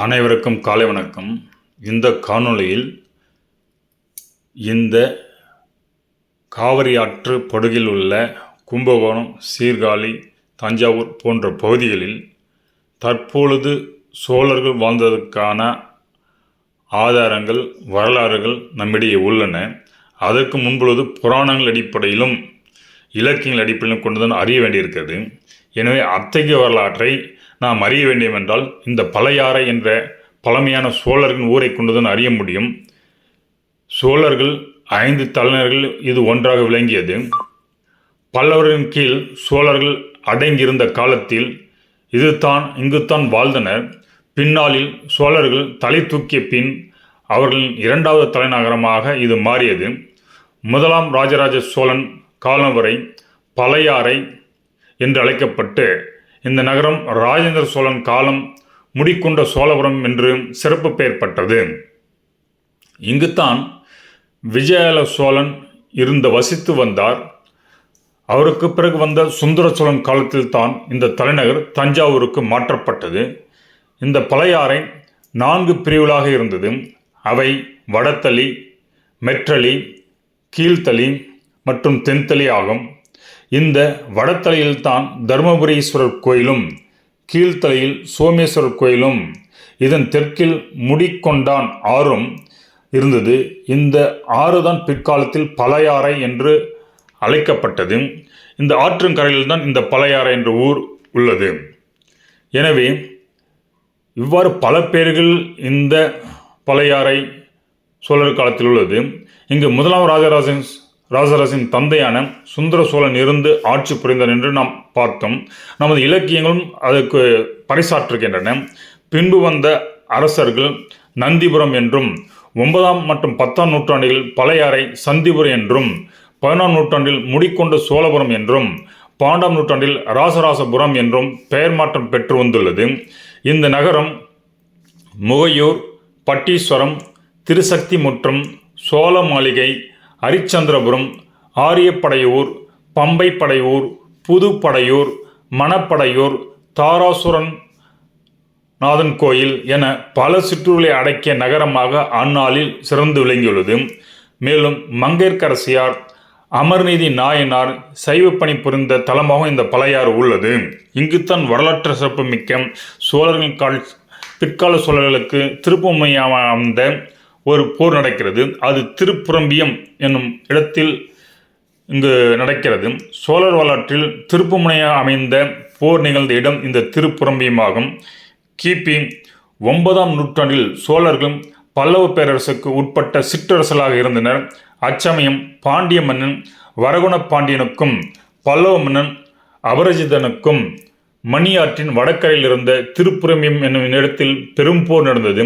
அனைவருக்கும் காலை வணக்கம். இந்த காணொளியில் இந்த காவிரி ஆற்று படுகில் உள்ள கும்பகோணம் சீர்காழி தஞ்சாவூர் போன்ற பகுதிகளில் தற்பொழுது சோழர்கள் வாழ்ந்ததற்கான ஆதாரங்கள் வரலாறுகள் நம்மிடையே உள்ளன. அதற்கு முன்பொழுது புராணங்கள் அடிப்படையிலும் இலக்கியங்கள் அடிப்படையிலும் கொண்டுதான் அறிய வேண்டியிருக்கிறது. எனவே அத்தகைய வரலாற்றை நாம் அறிய வேண்டும் என்றால் இந்த பழையாறை என்ற பழமையான சோழர்களின் ஊரை கொண்டுதான் அறிய முடியும். சோழர்கள் ஐந்து தலைநர்கள் இது ஒன்றாக விளங்கியது. பல்லவரின் கீழ் சோழர்கள் அடங்கியிருந்த காலத்தில் இதுதான் இங்குத்தான் வாழ்ந்தனர். பின்னாளில் சோழர்கள் தலை தூக்கிய பின் அவர்களின் இரண்டாவது தலைநகரமாக இது மாறியது. முதலாம் ராஜராஜ சோழன் காலம் வரை பழையாறை என்று அழைக்கப்பட்டு இந்த நகரம் ராஜேந்திர சோழன் காலம் முடிக்கொண்ட சோழபுரம் என்று சிறப்பு பெயர் பெற்றது இங்குத்தான் விஜயால சோழன் இருந்து வசித்து வந்தார். அவருக்கு பிறகு வந்த சுந்தர சோழன் காலத்தில் தான் இந்த தலைநகர் தஞ்சாவூருக்கு மாற்றப்பட்டது. இந்த பழையாறை நான்கு பிரிவுகளாக இருந்தது. அவை வடத்தளி மெற்றளி கீழ்த்தளி மற்றும் தென்தளி ஆகும். இந்த வடத்தலையில்தான் தருமபுரீஸ்வரர் கோயிலும் கீழ்த்தலையில் சோமேஸ்வரர் கோயிலும். இதன் தெற்கில் முடிக்கொண்டான் ஆறும் இருந்தது. இந்த ஆறு தான் பிற்காலத்தில் பழையாறை என்று அழைக்கப்பட்டது. இந்த ஆற்றங்கரையில் தான் இந்த பழையாறை என்ற ஊர் உள்ளது. எனவே இவ்வாறு பல பேர்கள் இந்த பழையாறை சோழர் காலத்தில் உள்ளது. இங்கு முதலாம் ராஜராஜன் ராசராசின் தந்தையான சுந்தர சோழன் இருந்து ஆட்சி புரிந்தார் என்று நாம் பார்த்தோம். நமது இலக்கியங்களும் அதற்கு பறைசாற்றுகின்றன. பின்பு வந்த அரசர்கள் நந்திபுரம் என்றும் ஒன்பதாம் மற்றும் பத்தாம் நூற்றாண்டில் பழையாறை சந்திபுரம் என்றும் பதினாம் நூற்றாண்டில் முடிக்கொண்ட சோழபுரம் என்றும் பாண்டாம் நூற்றாண்டில் ராசராசபுரம் என்றும் பெயர் மாற்றம் பெற்று வந்துள்ளது. இந்த நகரம் முகையூர் பட்டீஸ்வரம் திருசக்தி முற்றம் சோழ மாளிகை அரிச்சந்திரபுரம் ஆரியப்படையூர் பம்பைப்படையூர் புதுப்படையூர் மணப்படையூர் தாராசுரன் நாதன் கோயில் என பல சிற்றூர்களை அடக்கிய நகரமாக அந்நாளில் சிறந்து விளங்கியுள்ளது. மேலும் மங்கையர்க்கரசியார் அமர்நீதி நாயனார் சைவப்பணி புரிந்த தலமாகவும் இந்த பழையாறு உள்ளது. இங்குத்தான் வரலாற்று சிறப்பு மிக்க சோழர்கள் கால் பிற்கால சோழர்களுக்கு திருப்பமையாக அமைந்த ஒரு போர் நடக்கிறது. அது திருப்புரம்பியம் என்னும் இடத்தில் இங்கு நடக்கிறது. சோழர் வரலாற்றில் திருப்புமுனையாக அமைந்த போர் நிகழ்ந்த இடம் இந்த திருப்புரம்பியமாகும். கிபி ஒன்பதாம் நூற்றாண்டில் சோழர்களும் பல்லவ பேரரசுக்கு உட்பட்ட சிற்றரசலாக இருந்தனர். அச்சமயம் பாண்டிய மன்னன் வரகுண பாண்டியனுக்கும் பல்லவ மன்னன் அபரஜிதனுக்கும் மணியாற்றின் வடக்கரையில் இருந்த திருப்புரம்பியம் என்னும் இடத்தில் பெரும் போர் நடந்தது.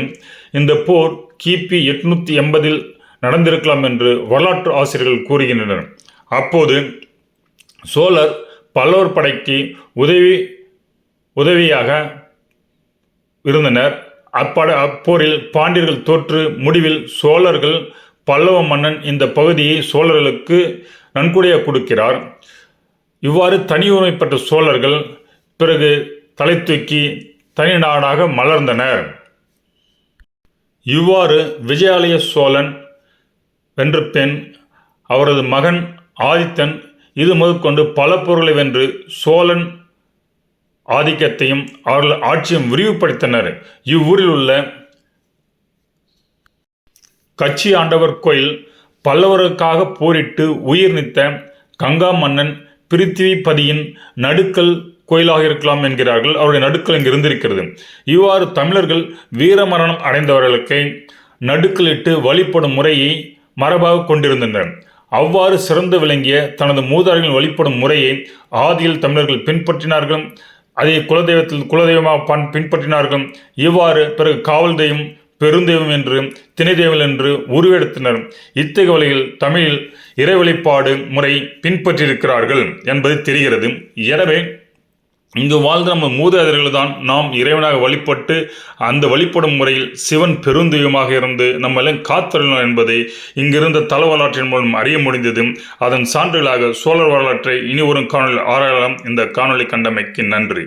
இந்த போர் கிபி எட்நூத்தி எண்பதில் நடந்திருக்கலாம் என்று வரலாற்று ஆசிரியர்கள் கூறுகின்றனர். அப்போது சோழர் பல்லவர் படைக்கு உதவி உதவியாக இருந்தனர். அப்பட அப்போரில் பாண்டியர்கள் தோற்று முடிவில் சோழர்கள் பல்லவ மன்னன் இந்த பகுதியை சோழர்களுக்கு நன்கொடையாக கொடுக்கிறார். இவ்வாறு தனியுரிமைப்பட்ட சோழர்கள் பிறகு தலை தூக்கி தனி நாடாக மலர்ந்தனர். இவ்வாறு விஜயாலய சோழன் வென்ற பெண் அவரது மகன் ஆதித்தன் இது முதற்கொண்டு பல பொருளை வென்று சோழன் ஆதிக்கத்தையும் அவர்கள் ஆட்சியும் விரிவுபடுத்தினர். இவ்வூரில் உள்ள கட்சி ஆண்டவர் கோயில் பல்லவருக்காக போரிட்டு உயிர் நீத்த கங்கா மன்னன் பிரித்திவிபதியின் நடுக்கல் கோயிலாக இருக்கலாம் என்கிறார்கள். அவருடைய நடுக்கல் இங்கு இருந்திருக்கிறது. இவ்வாறு தமிழர்கள் வீரமரணம் அடைந்தவர்களுக்கு நடுக்கலிட்டு வழிபடும் முறையை மரபாக கொண்டிருந்தனர். அவ்வாறு சிறந்து விளங்கிய தனது மூதாரிகள் வழிபடும் முறையை ஆதியில் தமிழர்கள் பின்பற்றினார்கள். அதை குலதெய்வத்தில் குலதெய்வமாக பண் பின்பற்றினார்கள். இவ்வாறு பிறகு காவல் தெய்வம் பெருந்தெய்வம் என்று திணை தெய்வம் என்று உருவெடுத்தனர். இத்தகைய வழியில் தமிழில் இறை வழிபாடு முறை பின்பற்றியிருக்கிறார்கள் என்பது தெரிகிறது. எனவே இங்கு வாழ்ந்த நம்ம மூதாதையர்கள் தான் நாம் இறைவனாக வழிபட்டு அந்த வழிபடும் முறையில் சிவன் பெருந்தெய்வமாக இருந்து நம்மளை காத்தருளம் என்பதை இங்கிருந்த தல வரலாற்றின் மூலம் அறிய முடிந்ததும் அதன் சான்றுகளாக சோழர் வரலாற்றை இனி ஒரு காணொலி ஆராயலாம். இந்த காணொளி கண்டமைக்கு நன்றி.